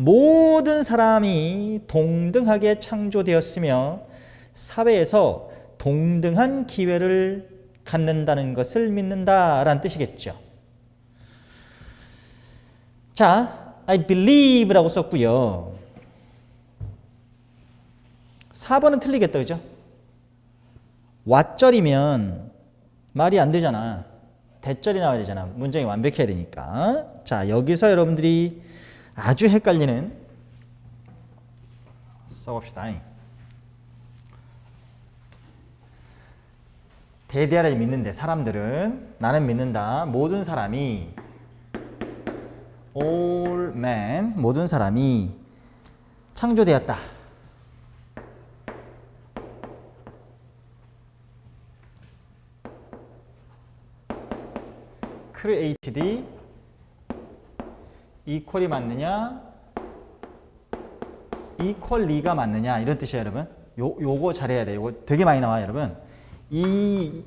모든 사람이 동등하게 창조되었으며 사회에서 동등한 기회를 갖는다는 것을 믿는다라는 뜻이겠죠. 자, I believe라고 썼고요. 4번은 틀리겠다, 그죠? 왓절이면 말이 안 되잖아. 대절이 나와야 되잖아. 문장이 완벽해야 되니까. 자, 여기서 여러분들이 아주 헷갈리는 써봅시다. 대대하를 믿는데 사람들은 나는 믿는다. 모든 사람이 all man 모든 사람이 창조되었다. created equal이 맞느냐? equally가 맞느냐? 이런 뜻이에요 여러분. 요, 요거 잘해야 돼요. 요거 되게 많이 나와요 여러분. 이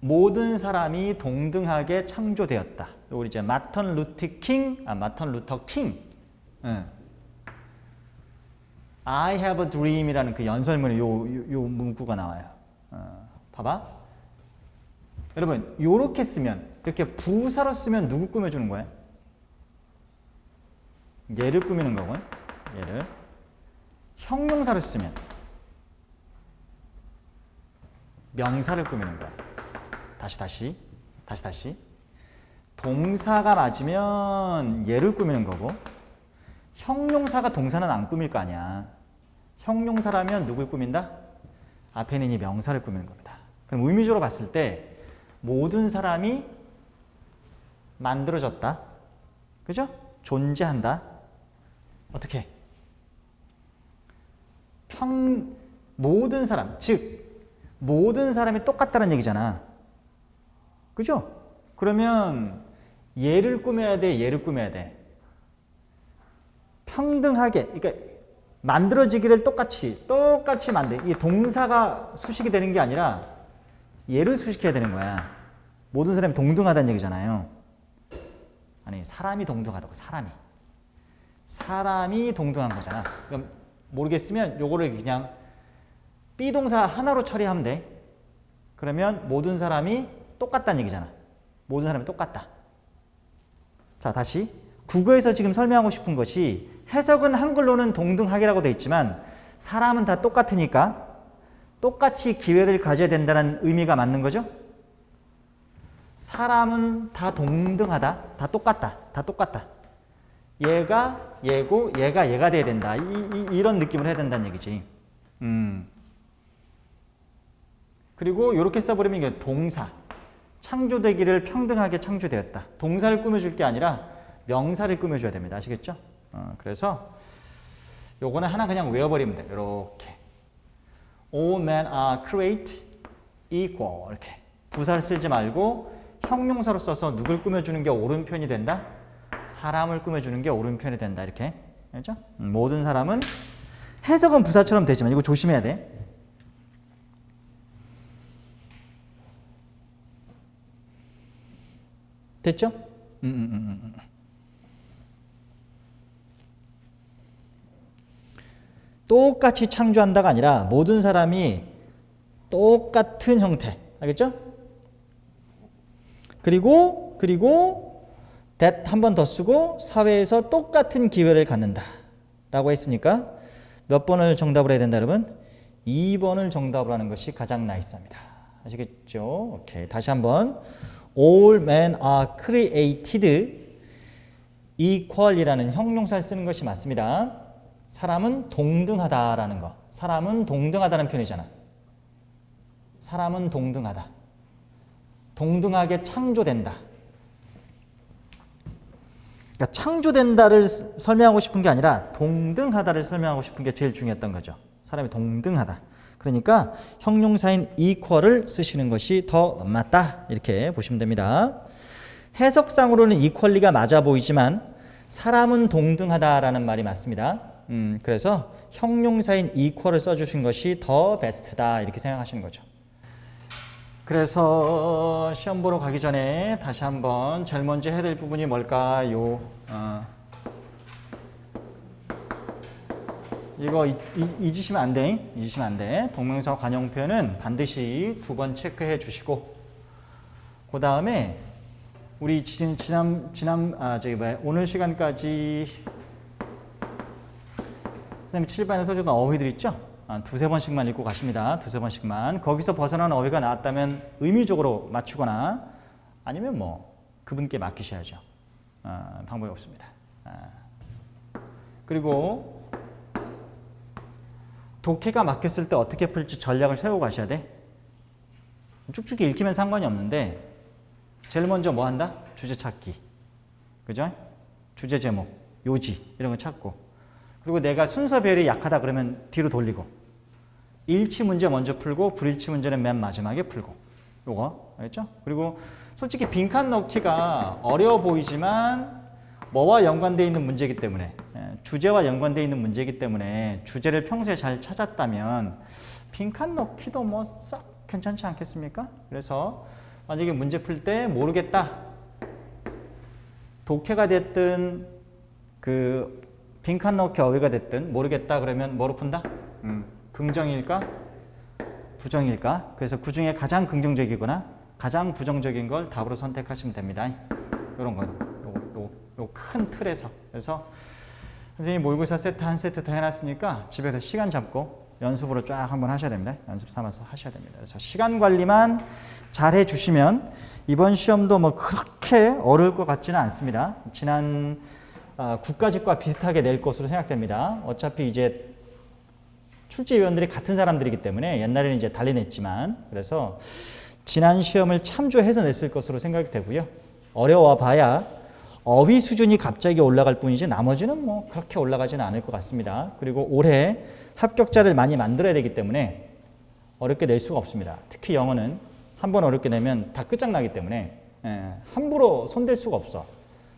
모든 사람이 동등하게 창조되었다. 요거 이제 마턴 루트 킹, 아 마턴 루터 킹. 응. I have a dream이라는 그 연설문에 요, 요, 요 문구가 나와요. 어, 봐봐. 여러분 요렇게 쓰면 이렇게 부사로 쓰면 누구 꾸며주는 거예요? 얘를 꾸미는 거고 얘를 형용사로 쓰면 명사를 꾸미는 거야 다시 다시 다시 다시 동사가 맞으면 얘를 꾸미는 거고 형용사가 동사는 안 꾸밀 거 아니야 형용사라면 누굴 꾸민다? 앞에 있는 이 명사를 꾸미는 겁니다 그럼 의미적으로 봤을 때 모든 사람이 만들어졌다. 그죠? 존재한다. 어떻게? 평 모든 사람, 즉 모든 사람이 똑같다는 얘기잖아. 그죠? 그러면 얘를 꾸며야 돼, 얘를 꾸며야 돼. 평등하게, 그러니까 만들어지기를 똑같이, 똑같이 만들. 이 동사가 수식이 되는 게 아니라 얘를 수식해야 되는 거야. 모든 사람이 동등하다는 얘기잖아요. 아니 사람이 동등하다고 사람이 사람이 동등한 거잖아. 그럼 모르겠으면 요거를 그냥 비동사 하나로 처리하면 돼. 그러면 모든 사람이 똑같다는 얘기잖아. 모든 사람이 똑같다. 자 다시 국어에서 지금 설명하고 싶은 것이 해석은 한글로는 동등하게라고 돼 있지만 사람은 다 똑같으니까 똑같이 기회를 가져야 된다는 의미가 맞는 거죠? 사람은 다 동등하다. 다 똑같다. 다 똑같다. 얘가 얘고 얘가 얘가 돼야 된다. 이, 이, 런 느낌을 해야 된다는 얘기지. 음. 그리고 이렇게 써버리면 이게 동사. 창조되기를 평등하게 창조되었다. 동사를 꾸며줄 게 아니라 명사를 꾸며줘야 됩니다. 아시겠죠? 어, 그래서 요거는 하나 그냥 외워버리면 돼요. 이렇게. All men are created equal. 이렇게. 부사를 쓰지 말고 형용사로 써서 누굴 꾸며주는 게 옳은 편이 된다? 사람을 꾸며주는 게 옳은 편이 된다. 이렇게. 알죠? 음, 모든 사람은 해석은 부사처럼 되지만 이거 조심해야 돼. 됐죠? 음, 음, 음, 음. 똑같이 창조한다가 아니라 모든 사람이 똑같은 형태. 알겠죠? 그리고 그리고 that 한 번 더 쓰고 사회에서 똑같은 기회를 갖는다. 라고 했으니까 몇 번을 정답을 해야 된다, 여러분? 2번을 정답을 하는 것이 가장 나이스합니다. 아시겠죠? 오케이. 다시 한번 all men are created equal이라는 형용사를 쓰는 것이 맞습니다. 사람은 동등하다라는 거. 사람은 동등하다는 표현이잖아. 사람은 동등하다. 동등하게 창조된다. 그러니까 창조된다를 설명하고 싶은 게 아니라 동등하다를 설명하고 싶은 게 제일 중요했던 거죠. 사람이 동등하다. 그러니까 형용사인 equal을 쓰시는 것이 더 맞다. 이렇게 보시면 됩니다. 해석상으로는 equally가 맞아 보이지만 사람은 동등하다라는 말이 맞습니다. 음, 그래서 형용사인 equal을 써주신 것이 더 베스트다 이렇게 생각하시는 거죠. 그래서 시험 보러 가기 전에 다시 한번 제일 먼저 해야 될 부분이 뭘까요? 어. 이거 잊- 잊- 잊으시면 안 돼. 잊으시면 안 돼. 동명사 관용 표현은 반드시 두 번 체크해 주시고 그 다음에 우리 지- 지난 지난 아 저기 뭐야 오늘 시간까지 선생님이 7반에 써주던 어휘들 있죠? 아, 두세 번씩만 읽고 가십니다. 두세 번씩만. 거기서 벗어나는 어휘가 나왔다면 의미적으로 맞추거나 아니면 뭐 그분께 맡기셔야죠. 아, 방법이 없습니다. 아. 그리고 독해가 막혔을 때 어떻게 풀지 전략을 세우고 가셔야 돼. 쭉쭉 읽히면 상관이 없는데 제일 먼저 뭐 한다? 주제 찾기. 그죠? 주제 제목, 요지 이런 거 찾고 그리고 내가 순서별이 약하다 그러면 뒤로 돌리고 일치 문제 먼저 풀고 불일치 문제는 맨 마지막에 풀고 요거 알겠죠? 그리고 솔직히 빈칸 넣기가 어려워 보이지만 뭐와 연관되어 있는 문제이기 때문에 예, 주제와 연관되어 있는 문제이기 때문에 주제를 평소에 잘 찾았다면 빈칸 넣기도 뭐 싹 괜찮지 않겠습니까? 그래서 만약에 문제 풀 때 모르겠다 독해가 됐든 그 빈칸 넣기 어휘가 됐든 모르겠다 그러면 뭐로 푼다? 음, 긍정일까? 부정일까? 그래서 그 중에 가장 긍정적이거나 가장 부정적인 걸 답으로 선택하시면 됩니다. 이런 거, 요큰 틀에서. 그래서 선생님이 모의고사 세트 한 세트 더 해놨으니까 집에서 시간 잡고 연습으로 쫙 한번 하셔야 됩니다. 연습 삼아서 하셔야 됩니다. 그래서 시간 관리만 잘 해주시면 이번 시험도 뭐 그렇게 어려울 것 같지는 않습니다. 지난 아, 국가직과 비슷하게 낼 것으로 생각됩니다. 어차피 이제 출제위원들이 같은 사람들이기 때문에 옛날에는 이제 달리 냈지만 그래서 지난 시험을 참조해서 냈을 것으로 생각이 되고요. 어려워 봐야 어휘 수준이 갑자기 올라갈 뿐이지 나머지는 뭐 그렇게 올라가지는 않을 것 같습니다. 그리고 올해 합격자를 많이 만들어야 되기 때문에 어렵게 낼 수가 없습니다. 특히 영어는 한 번 어렵게 내면 다 끝장나기 때문에 예, 함부로 손댈 수가 없어.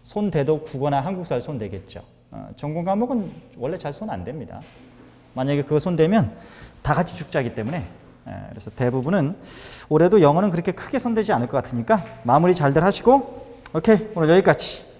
손 대도 국어나 한국사를 손 대겠죠. 어, 전공 과목은 원래 잘 손 안 됩니다. 만약에 그거 손 대면 다 같이 죽자기 때문에 예, 그래서 대부분은 올해도 영어는 그렇게 크게 손대지 않을 것 같으니까 마무리 잘들 하시고 오케이 오늘 여기까지